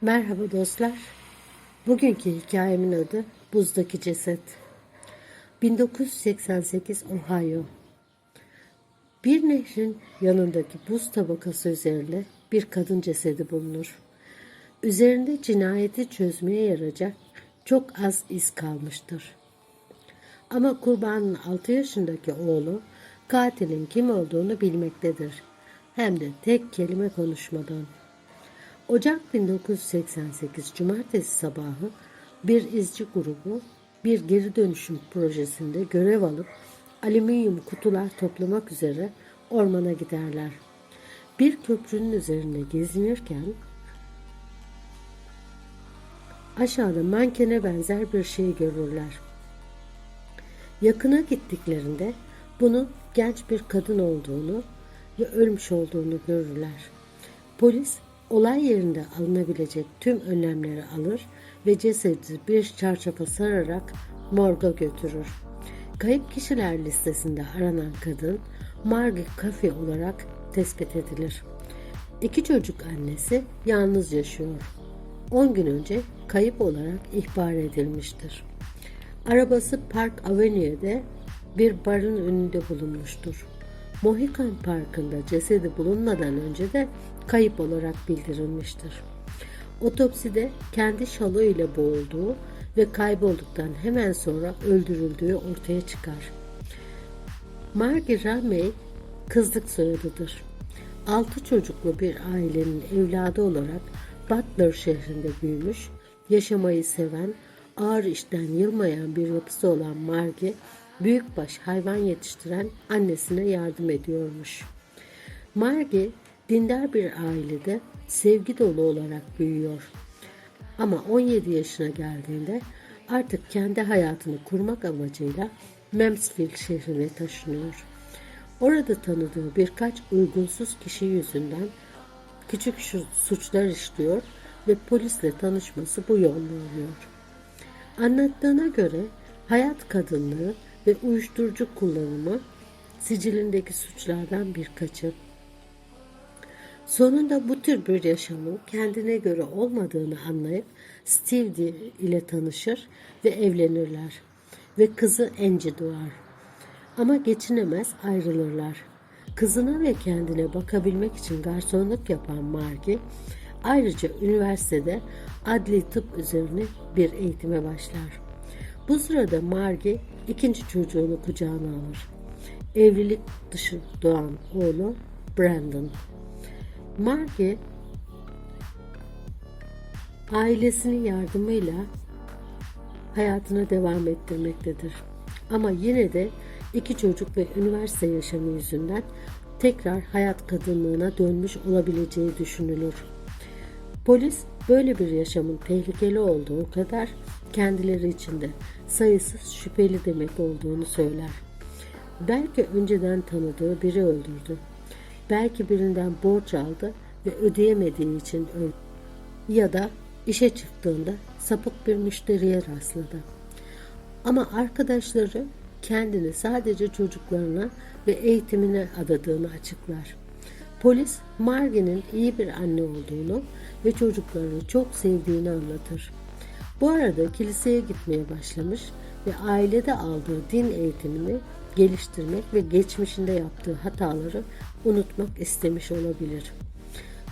Merhaba dostlar. Bugünkü hikayemin adı Buzdaki Ceset. 1988 Ohio. Bir nehrin yanındaki buz tabakası üzerinde bir kadın cesedi bulunur. Üzerinde cinayeti çözmeye yarayacak çok az iz kalmıştır. Ama kurbanın 6 yaşındaki oğlu katilin kim olduğunu bilmektedir. Hem de tek kelime konuşmadan. Ocak 1988 Cumartesi sabahı bir izci grubu bir geri dönüşüm projesinde görev alıp alüminyum kutular toplamak üzere ormana giderler. Bir köprünün üzerinde gezinirken aşağıda mankene benzer bir şey görürler. Yakına gittiklerinde bunun genç bir kadın olduğunu ve ölmüş olduğunu görürler. Polis olay yerinde alınabilecek tüm önlemleri alır ve cesedi bir çarşafa sararak morga götürür. Kayıp kişiler listesinde aranan kadın Margie Cafe olarak tespit edilir. İki çocuk annesi yalnız yaşıyor. 10 gün önce kayıp olarak ihbar edilmiştir. Arabası Park Avenue'de bir barın önünde bulunmuştur. Mohican Parkı'nda cesedi bulunmadan önce de kayıp olarak bildirilmiştir. Otopside kendi şalı ile boğulduğu ve kaybolduktan hemen sonra öldürüldüğü ortaya çıkar. Margie Ramey kızlık soyadıdır. Altı çocuklu bir ailenin evladı olarak Butler şehrinde büyümüş, yaşamayı seven, ağır işten yılmayan bir yapısı olan Margie, büyükbaş hayvan yetiştiren annesine yardım ediyormuş. Margie, dindar bir ailede sevgi dolu olarak büyüyor. Ama 17 yaşına geldiğinde artık kendi hayatını kurmak amacıyla Mansfield şehrine taşınıyor. Orada tanıdığı birkaç uygunsuz kişi yüzünden küçük suçlar işliyor ve polisle tanışması bu yolda oluyor. Anlattığına göre hayat kadınlığı ve uyuşturucu kullanımı sicilindeki suçlardan birkaçı. Sonunda bu tür bir yaşamın kendine göre olmadığını anlayıp Steve ile tanışır ve evlenirler ve kızı Angie doğar. Ama geçinemez ayrılırlar. Kızına ve kendine bakabilmek için garsonluk yapan Margie ayrıca üniversitede adli tıp üzerine bir eğitime başlar. Bu sırada Margie ikinci çocuğunu kucağına alır. Evlilik dışı doğan oğlu Brandon. Margie ailesinin yardımıyla hayatına devam ettirmektedir. Ama yine de iki çocuk ve üniversite yaşamı yüzünden tekrar hayat kadınlığına dönmüş olabileceği düşünülür. Polis böyle bir yaşamın tehlikeli olduğu kadar kendileri içinde sayısız şüpheli demek olduğunu söyler. Belki önceden tanıdığı biri öldürdü. Belki birinden borç aldı ve ödeyemediği için öldü. Ya da işe çıktığında sapık bir müşteriye rastladı. Ama arkadaşları kendini sadece çocuklarına ve eğitimine adadığını açıklar. Polis Margie'nin iyi bir anne olduğunu ve çocuklarını çok sevdiğini anlatır. Bu arada kiliseye gitmeye başlamış ve ailede aldığı din eğitimini geliştirmek ve geçmişinde yaptığı hataları unutmak istemiş olabilir.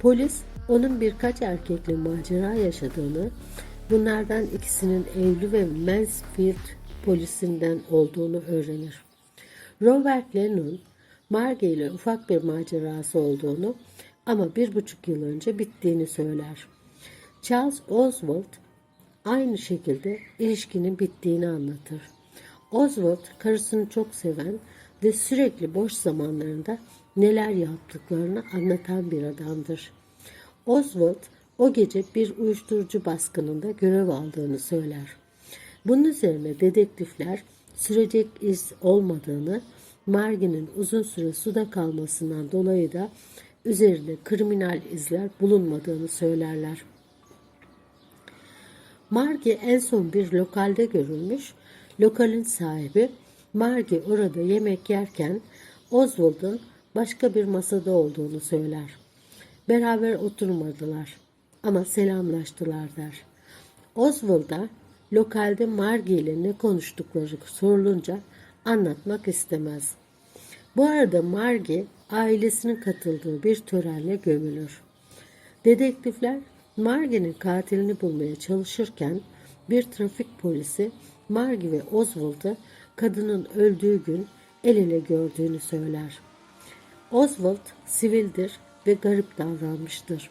Polis onun birkaç erkekle macera yaşadığını, bunlardan ikisinin evli ve Mansfield polisinden olduğunu öğrenir. Robert Lennon, Margie ile ufak bir macerası olduğunu ama bir buçuk yıl önce bittiğini söyler. Charles Oswald aynı şekilde ilişkinin bittiğini anlatır. Oswald karısını çok seven ve sürekli boş zamanlarında neler yaptıklarını anlatan bir adamdır. Oswald o gece bir uyuşturucu baskınında görev aldığını söyler. Bunun üzerine dedektifler sürecek iz olmadığını, Margie'nin uzun süre suda kalmasından dolayı da üzerinde kriminal izler bulunmadığını söylerler. Margie en son bir lokalde görülmüş. Lokalin sahibi Margie orada yemek yerken Oswald'ın başka bir masada olduğunu söyler. Beraber oturmadılar. ama selamlaştılar der. Oswald'a lokalde Margie ile ne konuştukları sorulunca anlatmak istemez. Bu arada Margie ailesinin katıldığı bir törenle gömülür. Dedektifler Margie'nin katilini bulmaya çalışırken bir trafik polisi Margie ve Oswald'ı kadının öldüğü gün el ele gördüğünü söyler. Oswald sivildir ve garip davranmıştır.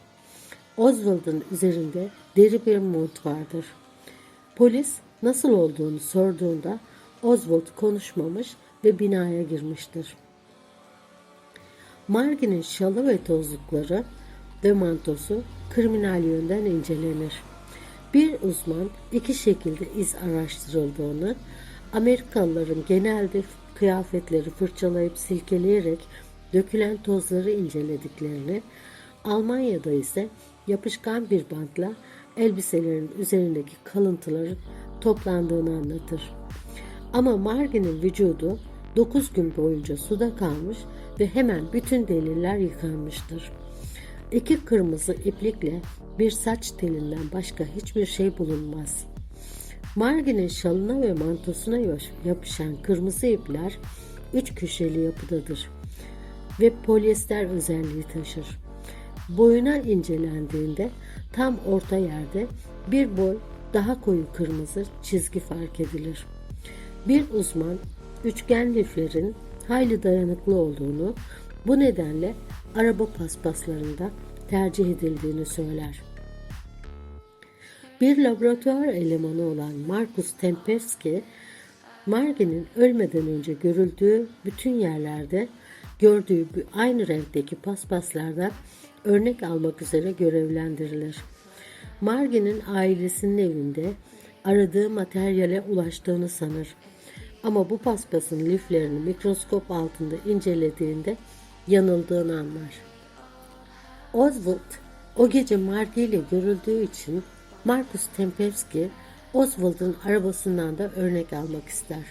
Oswald'ın üzerinde deri bir mont vardır. Polis nasıl olduğunu sorduğunda Oswald konuşmamış ve binaya girmiştir. Margie'nin şalı ve tozlukları ve mantosu kriminal yönden incelenir. Bir uzman iki şekilde iz araştırıldığını, Amerikalıların genelde kıyafetleri fırçalayıp silkeleyerek dökülen tozları incelediklerini, Almanya'da ise yapışkan bir bantla elbiselerin üzerindeki kalıntıların toplandığını anlatır. Ama Margie'nin vücudu 9 gün boyunca suda kalmış ve hemen bütün deliller yıkanmıştır. İki kırmızı iplikle bir saç telinden başka hiçbir şey bulunmaz. Margie'nin şalına ve mantosuna yapışan kırmızı ipler üç köşeli yapıdadır ve polyester özelliği taşır. Boyuna incelendiğinde tam orta yerde bir boy daha koyu kırmızı çizgi fark edilir. Bir uzman üçgen liflerin hayli dayanıklı olduğunu, bu nedenle araba paspaslarında tercih edildiğini söyler. Bir laboratuvar elemanı olan Markus Tempevski, Margie'nin ölmeden önce görüldüğü bütün yerlerde gördüğü aynı renkteki paspaslardan örnek almak üzere görevlendirilir. Margie'nin ailesinin evinde aradığı materyale ulaştığını sanır. Ama bu paspasın liflerini mikroskop altında incelediğinde yanıldığını anlar. Oswald o gece Margie ile görüldüğü için Markus Tempevski Oswald'ın arabasından da örnek almak ister.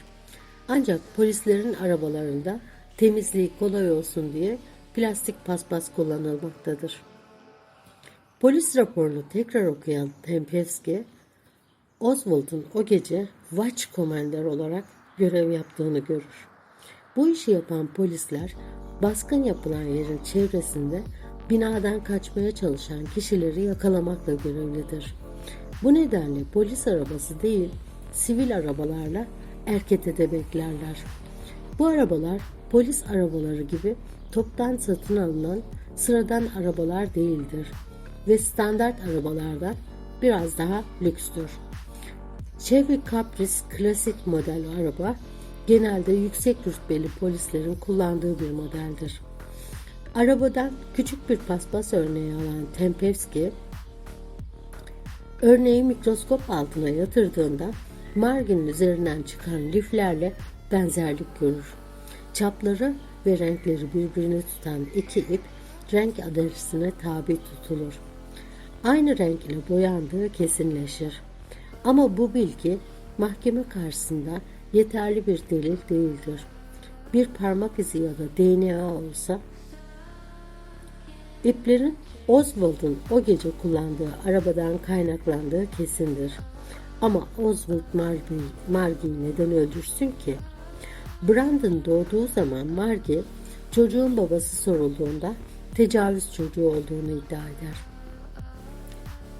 Ancak polislerin arabalarında temizliği kolay olsun diye plastik paspas kullanılmaktadır. Polis raporunu tekrar okuyan Tempevski, Oswald'ın o gece Watch Commander olarak görev yaptığını görür. Bu işi yapan polisler baskın yapılan yerin çevresinde binadan kaçmaya çalışan kişileri yakalamakla görevlidir. Bu nedenle polis arabası değil, sivil arabalarla erketede beklerler. Bu arabalar polis arabaları gibi toptan satın alınan sıradan arabalar değildir ve standart arabalardan biraz daha lükstür. Chevy Caprice klasik model araba genelde yüksek rütbeli polislerin kullandığı bir modeldir. Arabadan küçük bir paspas örneği alan Tempevski, örneği mikroskop altına yatırdığında marginin üzerinden çıkan liflerle benzerlik görür. Çapları ve renkleri birbirine tutan iki ip renk adresine tabi tutulur. Aynı renk ile boyandığı kesinleşir. Ama bu bilgi mahkeme karşısında yeterli bir delil değildir. Bir parmak izi ya da DNA olsa iplerin Oswald'ın o gece kullandığı arabadan kaynaklandığı kesindir. Ama Oswald Margie, neden öldürsün ki? Brandon doğduğu zaman Margie çocuğun babası sorulduğunda tecavüz çocuğu olduğunu iddia eder.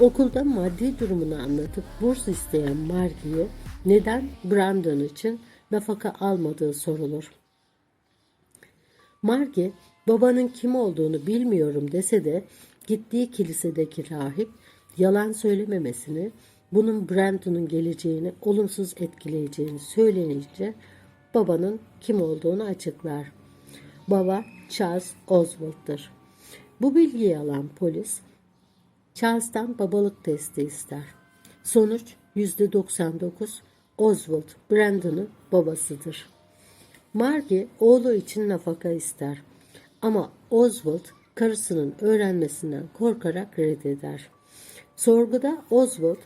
Okulda maddi durumunu anlatıp burs isteyen Margie'ye neden Brandon için nafaka almadığı sorulur. Margie babanın kim olduğunu bilmiyorum dese de gittiği kilisedeki rahip yalan söylememesini, bunun Brandon'un geleceğini olumsuz etkileyeceğini söylenince babanın kim olduğunu açıklar. Baba Charles Oswald'dır. Bu bilgiyi alan polis Charles'tan babalık testi ister. Sonuç %99 Oswald Brandon'ın babasıdır. Margie oğlu için nafaka ister. Ama Oswald karısının öğrenmesinden korkarak reddeder. Sorguda Oswald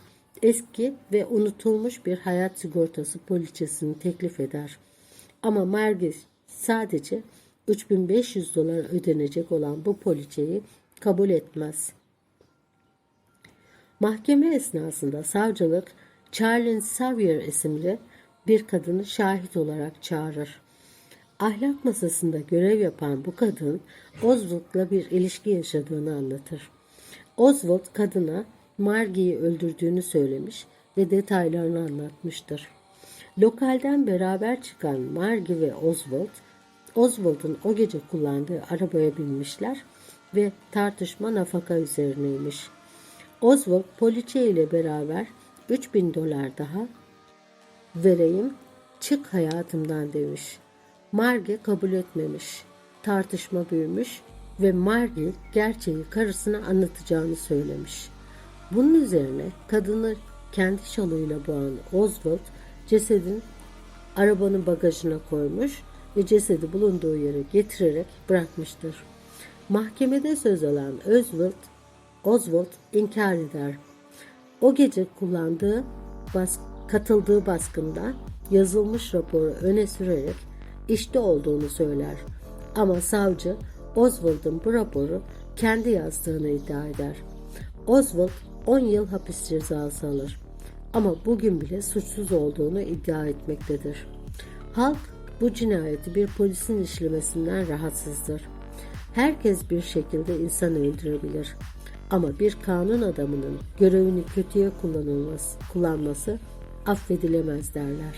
eski ve unutulmuş bir hayat sigortası poliçesini teklif eder. Ama Margie sadece 3500 dolar ödenecek olan bu poliçeyi kabul etmez. Mahkeme esnasında savcılık Charlene Xavier isimli bir kadını şahit olarak çağırır. Ahlak masasında görev yapan bu kadın Oswald'la bir ilişki yaşadığını anlatır. Oswald kadına Margie'yi öldürdüğünü söylemiş ve detaylarını anlatmıştır. Lokalden beraber çıkan Margie ve Oswald, Oswald'ın o gece kullandığı arabaya binmişler ve tartışma nafaka üzerineymiş. Oswald poliçe ile beraber 3000 dolar daha vereyim çık hayatımdan demiş. Margie kabul etmemiş. Tartışma büyümüş ve Margie gerçeği karısına anlatacağını söylemiş. Bunun üzerine kadını kendi şalıyla boğan Oswald cesedin arabanın bagajına koymuş ve cesedi bulunduğu yere getirerek bırakmıştır. Mahkemede söz alan Oswald, Oswald inkar eder. O gece kullandığı bas, katıldığı baskında yazılmış raporu öne sürerek işte olduğunu söyler. Ama savcı Oswald'ın bu raporu kendi yazdığını iddia eder. Oswald 10 yıl hapis cezası alır. Ama bugün bile suçsuz olduğunu iddia etmektedir. Halk bu cinayeti bir polisin işlemesinden rahatsızdır. Herkes bir şekilde insan öldürebilir. Ama bir kanun adamının görevini kötüye kullanılması, kullanması affedilemez derler.